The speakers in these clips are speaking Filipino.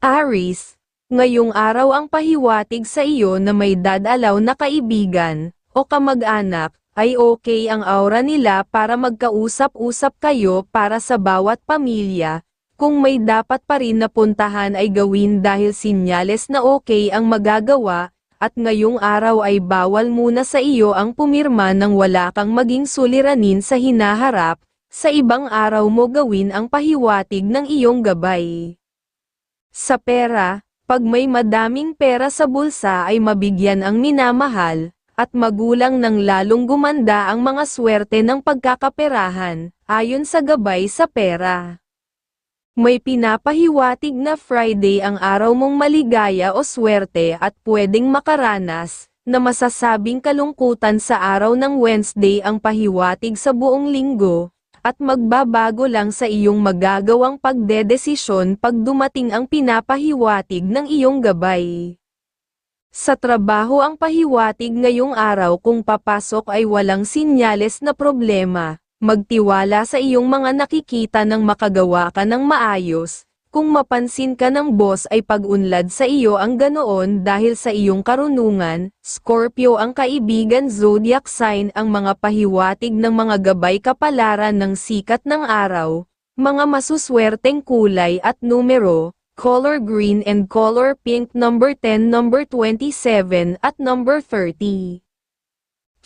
Aris, ngayong araw ang pahiwatig sa iyo na may dadalaw na kaibigan, o kamag-anak, ay okay ang aura nila para magkausap-usap kayo para sa bawat pamilya, kung may dapat pa rin na puntahan ay gawin dahil sinyales na okay ang magagawa, at ngayong araw ay bawal muna sa iyo ang pumirma nang wala kang maging suliranin sa hinaharap, sa ibang araw mo gawin ang pahiwatig ng iyong gabay. Sa pera, pag may madaming pera sa bulsa ay mabigyan ang minamahal, at magulang ng lalong gumanda ang mga swerte ng pagkakaperahan, ayon sa gabay sa pera. May pinapahiwatig na Friday ang araw mong maligaya o swerte at pwedeng makaranas, na masasabing kalungkutan sa araw ng Wednesday ang pahiwatig sa buong linggo, at magbabago lang sa iyong magagawang pagdedesisyon pag dumating ang pinapahiwatig ng iyong gabay. Sa trabaho ang pahiwatig ngayong araw kung papasok ay walang sinyales na problema, magtiwala sa iyong mga nakikita nang makagawa ka ng maayos, kung mapansin ka ng boss ay pag-unlad sa iyo ang ganoon dahil sa iyong karunungan, Scorpio ang kaibigan zodiac sign ang mga pahiwatig ng mga gabay kapalaran ng sikat ng araw, mga masuswerteng kulay at numero, color green and color pink number 10 number 27 at number 30.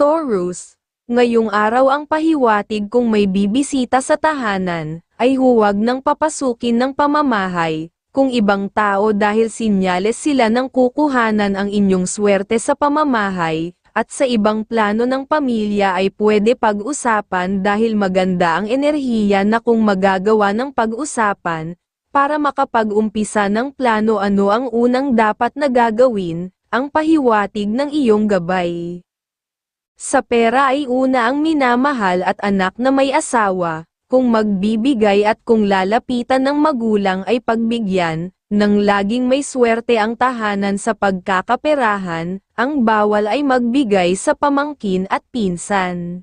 Taurus, ngayong araw ang pahiwatig kung may bibisita sa tahanan, ay huwag nang papasukin ng pamamahay, kung ibang tao dahil sinyales sila ng kukuhanan ang inyong swerte sa pamamahay, at sa ibang plano ng pamilya ay pwede pag-usapan dahil maganda ang enerhiya na kung magagawa ng pag-usapan, para makapag-umpisa ng plano ano ang unang dapat na gagawin, ang pahiwatig ng iyong gabay. Sa pera ay una ang minamahal at anak na may asawa, kung magbibigay at kung lalapitan ng magulang ay pagbigyan, nang laging may swerte ang tahanan sa pagkakaperahan, ang bawal ay magbigay sa pamangkin at pinsan.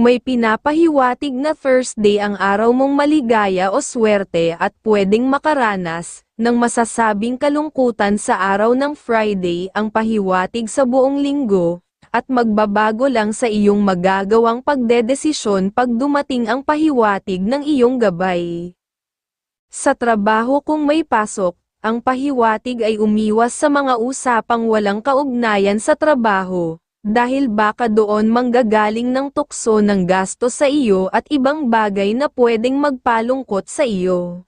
May pinapahiwatig na Thursday ang araw mong maligaya o swerte at pwedeng makaranas, ng masasabing kalungkutan sa araw ng Friday ang pahiwatig sa buong linggo, at magbabago lang sa iyong magagawang pagdedesisyon pag dumating ang pahiwatig ng iyong gabay. Sa trabaho kung may pasok, ang pahiwatig ay umiwas sa mga usapang walang kaugnayan sa trabaho, dahil baka doon manggagaling ng tukso ng gasto sa iyo at ibang bagay na pwedeng magpalungkot sa iyo.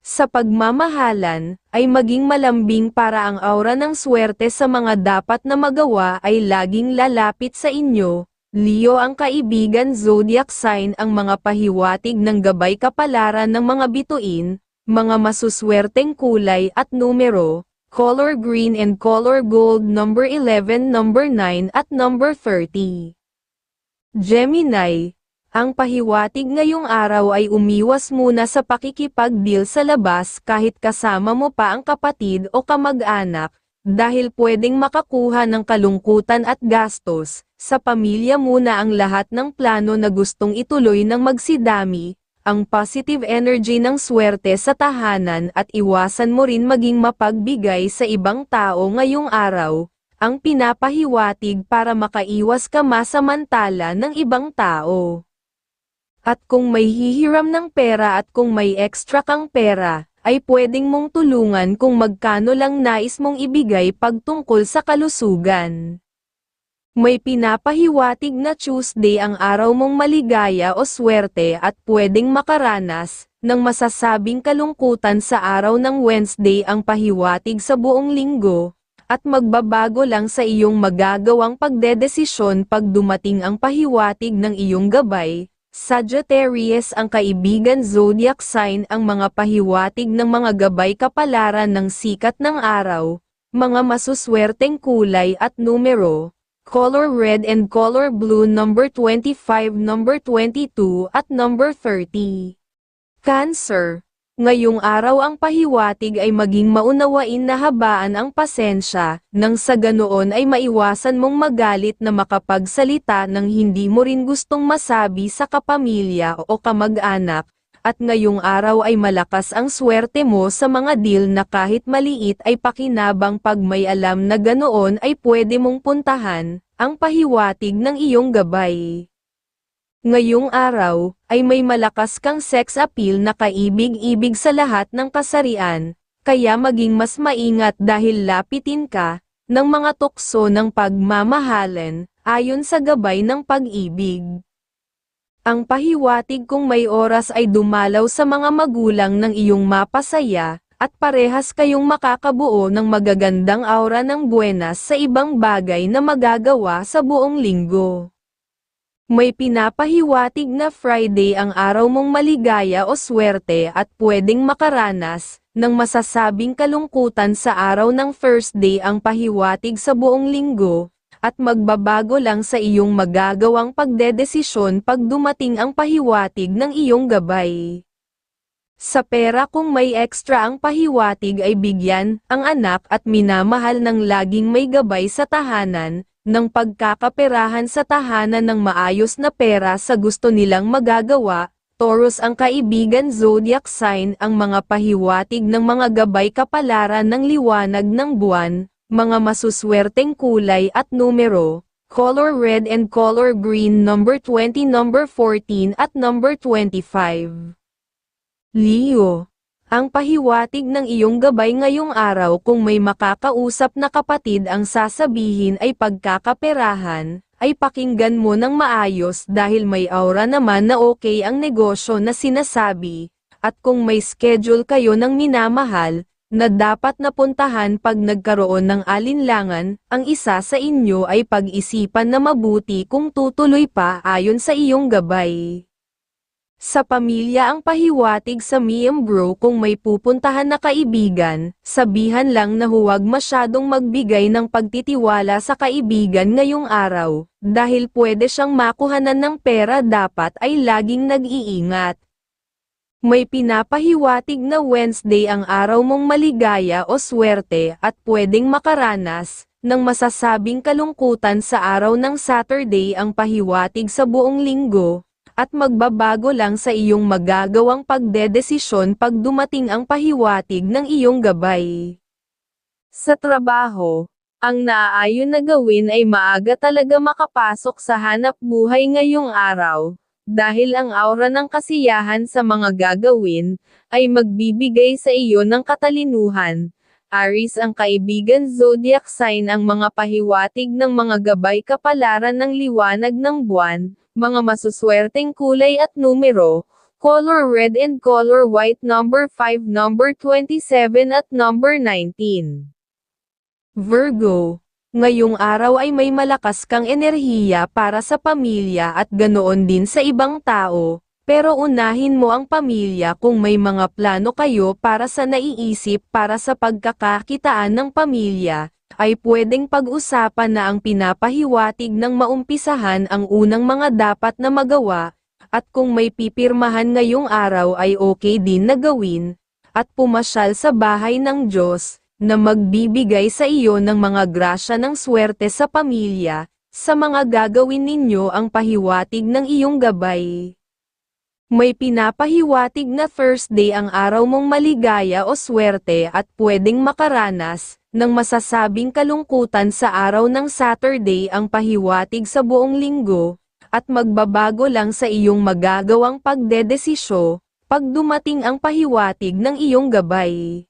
Sa pagmamahalan, ay maging malambing para ang aura ng swerte sa mga dapat na magawa ay laging lalapit sa inyo. Leo ang kaibigan zodiac sign ang mga pahiwatig ng gabay kapalaran ng mga bituin, mga masuswerteng kulay at numero, color green and color gold number 11 number 9 at number 30. Gemini, ang pahiwatig ngayong araw ay umiwas muna sa pakikipag-deal sa labas kahit kasama mo pa ang kapatid o kamag-anak, dahil pwedeng makakuha ng kalungkutan at gastos, sa pamilya muna ang lahat ng plano na gustong ituloy ng magsidami, ang positive energy ng swerte sa tahanan at iwasan mo rin maging mapagbigay sa ibang tao ngayong araw, ang pinapahiwatig para makaiwas ka masamantala ng ibang tao. At kung may hihiram ng pera at kung may extra kang pera, ay pwedeng mong tulungan kung magkano lang nais mong ibigay pagtungkol sa kalusugan. May pinapahiwatig na Tuesday ang araw mong maligaya o swerte at pwedeng makaranas, ng masasabing kalungkutan sa araw ng Wednesday ang pahiwatig sa buong linggo, at magbabago lang sa iyong magagawang pagdedesisyon pag dumating ang pahiwatig ng iyong gabay, Sagittarius ang kaibigan zodiac sign ang mga pahiwatig ng mga gabay kapalaran ng sikat ng araw, mga masuswerteng kulay at numero, color red and color blue number 25 number 22 at number 30. Cancer, ngayong araw ang pahiwatig ay maging maunawain na habaan ang pasensya, nang sa ganoon ay maiwasan mong magalit na makapagsalita ng hindi mo rin gustong masabi sa kapamilya o kamag-anak, at ngayong araw ay malakas ang swerte mo sa mga deal na kahit maliit ay pakinabang pag may alam na ganoon ay pwede mong puntahan, ang pahiwatig ng iyong gabay. Ngayong araw, ay may malakas kang sex appeal na kaibig-ibig sa lahat ng kasarian, kaya maging mas maingat dahil lapitin ka, ng mga tukso ng pagmamahalan, ayon sa gabay ng pag-ibig. Ang pahiwatig kung may oras ay dumalaw sa mga magulang ng iyong mapasaya, at parehas kayong makakabuo ng magagandang aura ng buenas sa ibang bagay na magagawa sa buong linggo. May pinapahiwatig na Friday ang araw mong maligaya o swerte at pwedeng makaranas, ng masasabing kalungkutan sa araw ng first day ang pahiwatig sa buong linggo, at magbabago lang sa iyong magagawang pagdedesisyon pag dumating ang pahiwatig ng iyong gabay. Sa pera kung may extra ang pahiwatig ay bigyan, ang anak at minamahal ng laging may gabay sa tahanan, ng pagkakaperahan sa tahanan ng maayos na pera sa gusto nilang magagawa, Taurus ang kaibigan zodiac sign ang mga pahiwatig ng mga gabay kapalaran ng liwanag ng buwan, mga masuswerteng kulay at numero, color red and color green number 20 number 14 at number 25. Leo, ang pahiwatig ng iyong gabay ngayong araw kung may makakausap na kapatid ang sasabihin ay pagkakaperahan, ay pakinggan mo ng maayos dahil may aura naman na okay ang negosyo na sinasabi, at kung may schedule kayo ng minamahal, na dapat napuntahan pag nagkaroon ng alinlangan, ang isa sa inyo ay pag-isipan na mabuti kung tutuloy pa ayon sa iyong gabay. Sa pamilya ang pahiwatig sa miyembro kung may pupuntahan na kaibigan, sabihan lang na huwag masyadong magbigay ng pagtitiwala sa kaibigan ngayong araw, dahil pwede siyang makuhanan ng pera dapat ay laging nag-iingat. May pinapahiwatig na Wednesday ang araw mong maligaya o swerte at pwedeng makaranas, ng masasabing kalungkutan sa araw ng Saturday ang pahiwatig sa buong linggo, at magbabago lang sa iyong magagawang pagdedesisyon pag dumating ang pahiwatig ng iyong gabay. Sa trabaho, ang naaayon na gawin ay maaga talaga makapasok sa hanap buhay ngayong araw, dahil ang aura ng kasiyahan sa mga gagawin, ay magbibigay sa iyo ng katalinuhan. Aris ang kaibigan zodiac sign ang mga pahiwatig ng mga gabay kapalaran ng liwanag ng buwan, mga masuswerteng kulay at numero, color red and color white number 5 number 27 at number 19. Virgo Ngayong araw ay may malakas kang enerhiya para sa pamilya at ganoon din sa ibang tao, pero unahin mo ang pamilya kung may mga plano kayo para sa naiisip para sa pagkakakitaan ng pamilya, ay pwedeng pag-usapan na ang pinapahiwatig ng maumpisahan ang unang mga dapat na magawa, at kung may pipirmahan ngayong araw ay okay din na gawin, at pumasyal sa bahay ng Diyos, na magbibigay sa iyo ng mga grasya ng swerte sa pamilya, sa mga gagawin ninyo ang pahiwatig ng iyong gabay. May pinapahiwatig na Thursday ang araw mong maligaya o swerte at pwedeng makaranas, ng masasabing kalungkutan sa araw ng Saturday ang pahiwatig sa buong linggo, at magbabago lang sa iyong magagawang pagdedesisyo, pag dumating ang pahiwatig ng iyong gabay.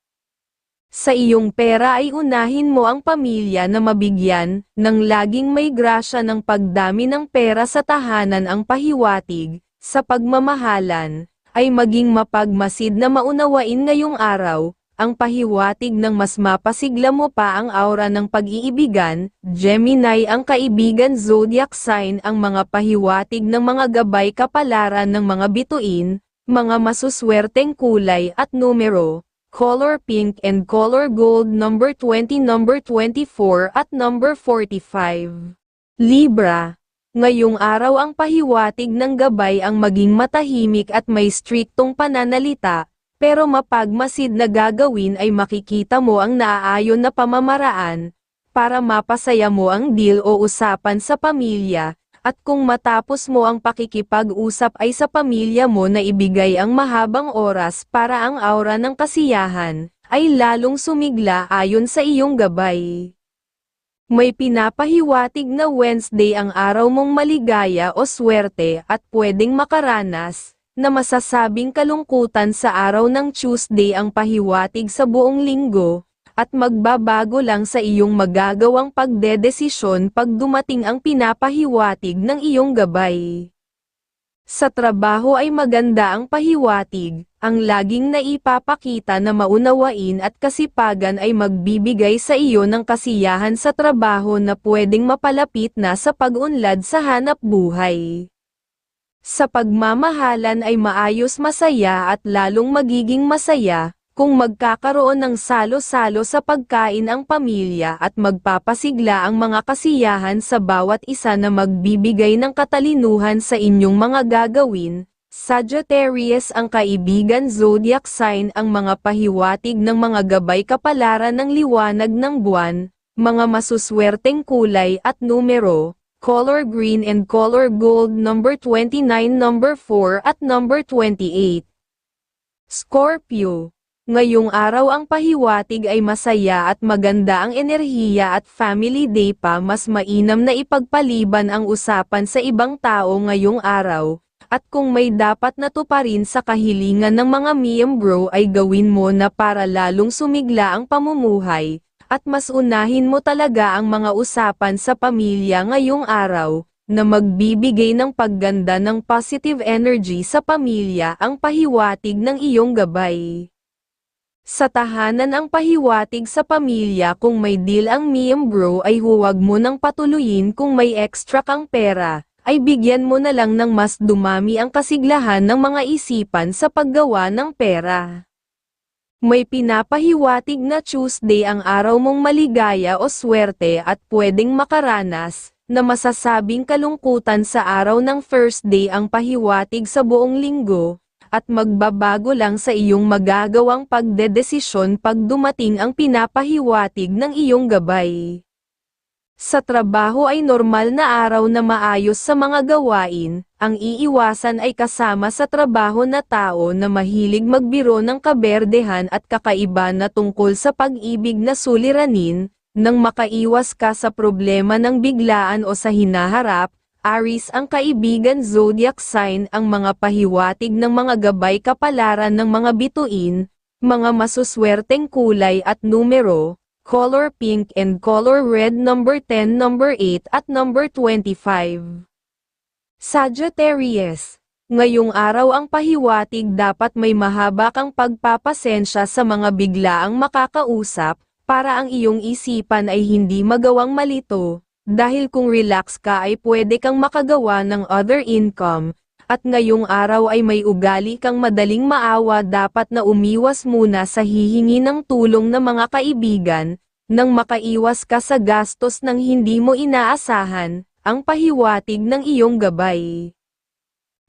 Sa iyong pera ay unahin mo ang pamilya na mabigyan, ng laging may grasya ng pagdami ng pera sa tahanan ang pahiwatig, sa pagmamahalan, ay maging mapagmasid na maunawain ngayong araw, ang pahiwatig ng mas mapasigla mo pa ang aura ng pag-iibigan, Gemini ang kaibigan zodiac sign ang mga pahiwatig ng mga gabay kapalaran ng mga bituin, mga masuswerteng kulay at numero, color pink and color gold number 20 number 24 at number 45. Libra. Ngayong araw ang pahiwatig ng gabay ang maging matahimik at may striktong pananalita, pero mapagmasid na gagawin ay makikita mo ang naaayon na pamamaraan, para mapasaya mo ang deal o usapan sa pamilya, At kung matapos mo ang pakikipag-usap ay sa pamilya mo na ibigay ang mahabang oras para ang aura ng kasiyahan, ay lalong sumigla ayon sa iyong gabay. May pinapahiwatig na Wednesday ang araw mong maligaya o swerte at pwedeng makaranas, na masasabing kalungkutan sa araw ng Tuesday ang pahiwatig sa buong linggo, at magbabago lang sa iyong magagawang pagdedesisyon pag dumating ang pinapahiwatig ng iyong gabay. Sa trabaho ay maganda ang pahiwatig, ang laging naipapakita na maunawain at kasipagan ay magbibigay sa iyo ng kasiyahan sa trabaho na pwedeng mapalapit na sa pag-unlad sa hanap buhay. Sa pagmamahalan ay maayos masaya at lalong magiging masaya, kung magkakaroon ng salo-salo sa pagkain ang pamilya at magpapasigla ang mga kasiyahan sa bawat isa na magbibigay ng katalinuhan sa inyong mga gagawin. Sagittarius ang kaibigan zodiac sign ang mga pahiwatig ng mga gabay kapalaran ng liwanag ng buwan, mga masuswerteng kulay at numero, color green and color gold number 29 number 4 at number 28. Scorpio Ngayong araw ang pahiwatig ay masaya at maganda ang enerhiya at family day pa. Mas mainam na ipagpaliban ang usapan sa ibang tao ngayong araw, at kung may dapat na tuparin sa kahilingan ng mga miyembro ay gawin mo na para lalong sumigla ang pamumuhay, at mas unahin mo talaga ang mga usapan sa pamilya ngayong araw, na magbibigay ng pagganda ng positive energy sa pamilya ang pahiwatig ng iyong gabay. Sa tahanan ang pahiwatig sa pamilya kung may deal ang miyembro ay huwag mo nang patuloyin kung may extra kang pera, ay bigyan mo na lang ng mas dumami ang kasiglahan ng mga isipan sa paggawa ng pera. May pinapahiwatig na Tuesday ang araw mong maligaya o swerte at pwedeng makaranas, na masasabing kalungkutan sa araw ng first day ang pahiwatig sa buong linggo, at magbabago lang sa iyong magagawang pagdedesisyon pag dumating ang pinapahiwatig ng iyong gabay. Sa trabaho ay normal na araw na maayos sa mga gawain, ang iiwasan ay kasama sa trabaho na tao na mahilig magbiro ng kaberdehan at kakaiba na tungkol sa pag-ibig na suliranin, nang makaiwas ka sa problema ng biglaan o sa hinaharap, Aris ang kaibigan zodiac sign ang mga pahiwatig ng mga gabay kapalaran ng mga bituin, mga masuswerteng kulay at numero, color pink and color red number 10 number 8 at number 25. Sagittarius Ngayong araw ang pahiwatig dapat may mahaba kang pagpapasensya sa mga biglaang makakausap, para ang iyong isipan ay hindi magawang malito, dahil kung relax ka ay pwede kang makagawa ng other income, at ngayong araw ay may ugali kang madaling maawa dapat na umiwas muna sa hihingi ng tulong ng mga kaibigan, nang makaiwas ka sa gastos ng hindi mo inaasahan, ang pahiwatig ng iyong gabay.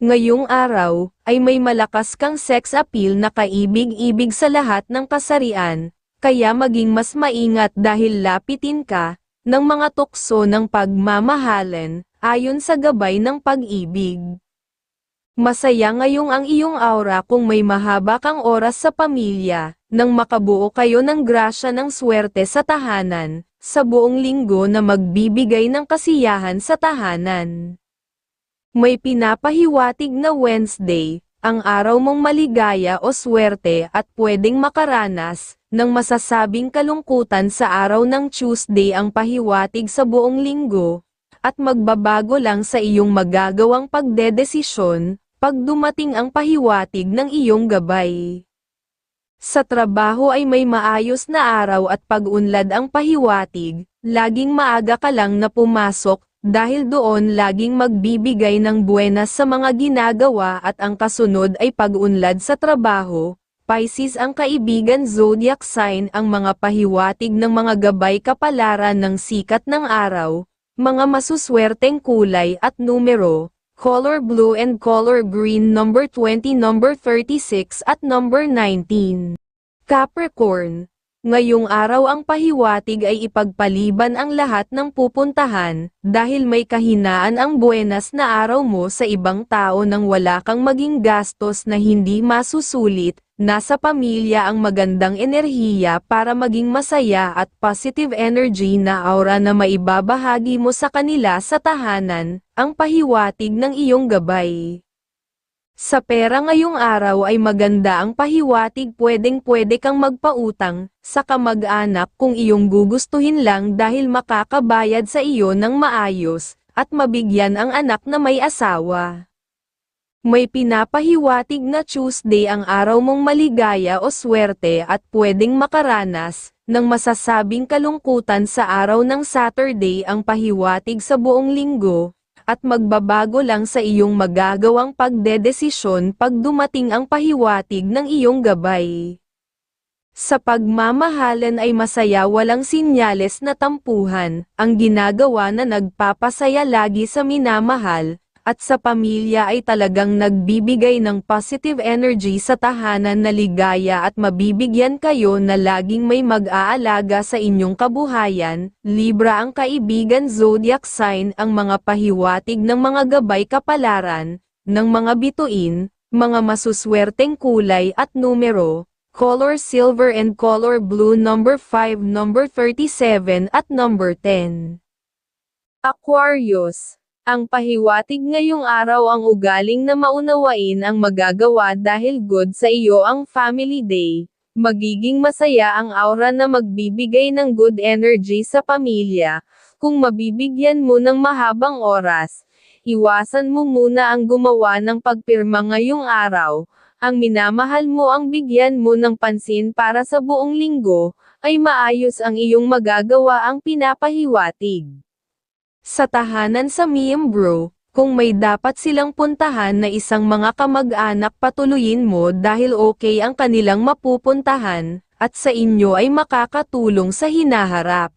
Ngayong araw, ay may malakas kang sex appeal na kaibig-ibig sa lahat ng kasarian, kaya maging mas maingat dahil lapitin ka, ng mga tukso ng pagmamahalan, ayon sa gabay ng pag-ibig. Masaya ngayong ang iyong aura kung may mahaba kang oras sa pamilya, nang makabuo kayo ng grasya ng swerte sa tahanan, sa buong linggo na magbibigay ng kasiyahan sa tahanan. May pinapahiwatig na Wednesday, ang araw mong maligaya o swerte at pwedeng makaranas, ng masasabing kalungkutan sa araw ng Tuesday ang pahiwatig sa buong linggo, at magbabago lang sa iyong magagawang pagdedesisyon, pag dumating ang pahiwatig ng iyong gabay. Sa trabaho ay may maayos na araw at pag-unlad ang pahiwatig, laging maaga ka lang na pumasok, dahil doon laging magbibigay ng buenas sa mga ginagawa at ang kasunod ay pag-unlad sa trabaho. Pisces ang kaibigan zodiac sign ang mga pahiwatig ng mga gabay kapalaran ng sikat ng araw, mga masuswerteng kulay at numero, color blue and color green number 20 number 36 at number 19. Capricorn Ngayong araw ang pahiwatig ay ipagpaliban ang lahat ng pupuntahan, dahil may kahinaan ang buenas na araw mo sa ibang tao nang wala kang maging gastos na hindi masusulit, nasa pamilya ang magandang enerhiya para maging masaya at positive energy na aura na maibabahagi mo sa kanila sa tahanan, ang pahiwatig ng iyong gabay. Sa pera ngayong araw ay maganda ang pahiwatig pwedeng pwede kang magpautang, sa kamag-anak kung iyong gugustuhin lang dahil makakabayad sa iyo ng maayos, at mabigyan ang anak na may asawa. May pinapahiwatig na Tuesday ang araw mong maligaya o swerte at pwedeng makaranas, ng masasabing kalungkutan sa araw ng Saturday ang pahiwatig sa buong linggo, at magbabago lang sa iyong magagawang pagdedesisyon pag dumating ang pahiwatig ng iyong gabay. Sa pagmamahalan ay masaya walang sinyales na tampuhan, ang ginagawa na nagpapasaya lagi sa minamahal, at sa pamilya ay talagang nagbibigay ng positive energy sa tahanan na ligaya at mabibigyan kayo na laging may mag-aalaga sa inyong kabuhayan, Libra ang kaibigan zodiac sign ang mga pahiwatig ng mga gabay kapalaran, ng mga bituin, mga masuswerteng kulay at numero, color silver and color blue number 5 number 37 at number 10. Aquarius ang pahiwatig ngayong araw ang ugaling na maunawain ang magagawa dahil good sa iyo ang family day. Magiging masaya ang aura na magbibigay ng good energy sa pamilya. Kung mabibigyan mo ng mahabang oras, iwasan mo muna ang gumawa ng pagpirma ngayong araw. Ang minamahal mo ang bigyan mo ng pansin para sa buong linggo, ay maayos ang iyong magagawa ang pinapahiwatig. Sa tahanan sa miyembro, kung may dapat silang puntahan na isang mga kamag-anak patuloyin mo dahil okay ang kanilang mapupuntahan, at sa inyo ay makakatulong sa hinaharap.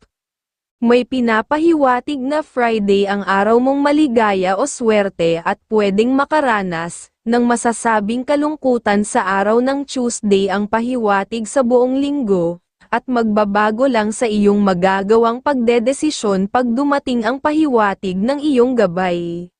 May pinapahiwatig na Friday ang araw mong maligaya o swerte at pwedeng makaranas, ng masasabing kalungkutan sa araw ng Tuesday ang pahiwatig sa buong linggo, at magbabago lang sa iyong magagawang pagdedesisyon pag dumating ang pahiwatig ng iyong gabay.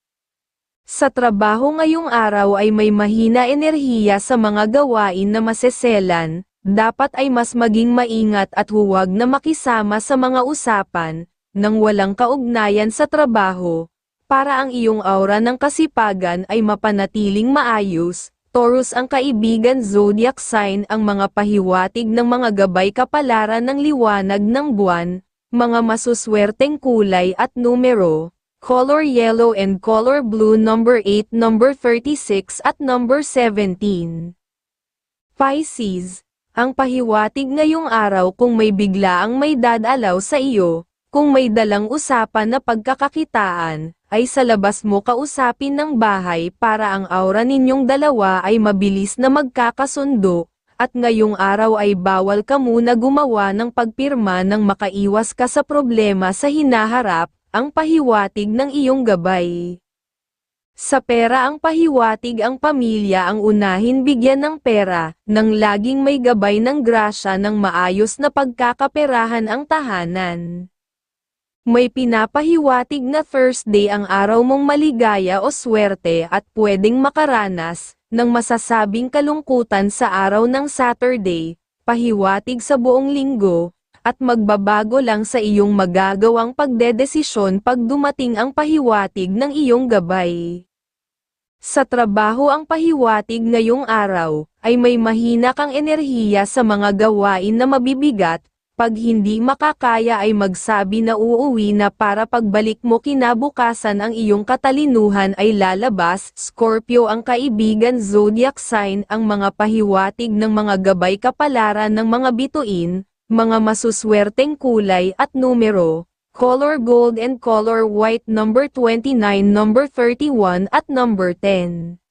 Sa trabaho ngayong araw ay may mahina enerhiya sa mga gawain na maseselan, dapat ay mas maging maingat at huwag na makisama sa mga usapan, nang walang kaugnayan sa trabaho, para ang iyong aura ng kasipagan ay mapanatiling maayos, Taurus ang kaibigan zodiac sign ang mga pahiwatig ng mga gabay kapalaran ng liwanag ng buwan, mga masuswerteng kulay at numero, color yellow and color blue number 8 number 36 at number 17. Pisces, ang pahiwatig ngayong araw kung may biglaang may dadalaw sa iyo, kung may dalang usapan na pagkakakitaan, ay sa labas mo kausapin ng bahay para ang aura ninyong dalawa ay mabilis na magkakasundo, at ngayong araw ay bawal ka muna gumawa ng pagpirma nang makaiwas ka sa problema sa hinaharap, ang pahiwatig ng iyong gabay. Sa pera ang pahiwatig ang pamilya ang unahin bigyan ng pera, nang laging may gabay ng grasya ng maayos na pagkakaperahan ang tahanan. May pinapahiwatig na Thursday ang araw mong maligaya o swerte at pwedeng makaranas, ng masasabing kalungkutan sa araw ng Saturday, pahiwatig sa buong linggo, at magbabago lang sa iyong magagawang pagdedesisyon pag dumating ang pahiwatig ng iyong gabay. Sa trabaho ang pahiwatig ngayong araw, ay may mahina kang enerhiya sa mga gawain na mabibigat, pag hindi makakaya ay magsabi na uuwi na para pagbalik mo kinabukasan ang iyong katalinuhan ay lalabas. Scorpio ang kaibigan zodiac sign ang mga pahiwatig ng mga gabay kapalaran ng mga bituin, mga masuswerteng kulay at numero, color gold and color white number 29 number 31 at number 10.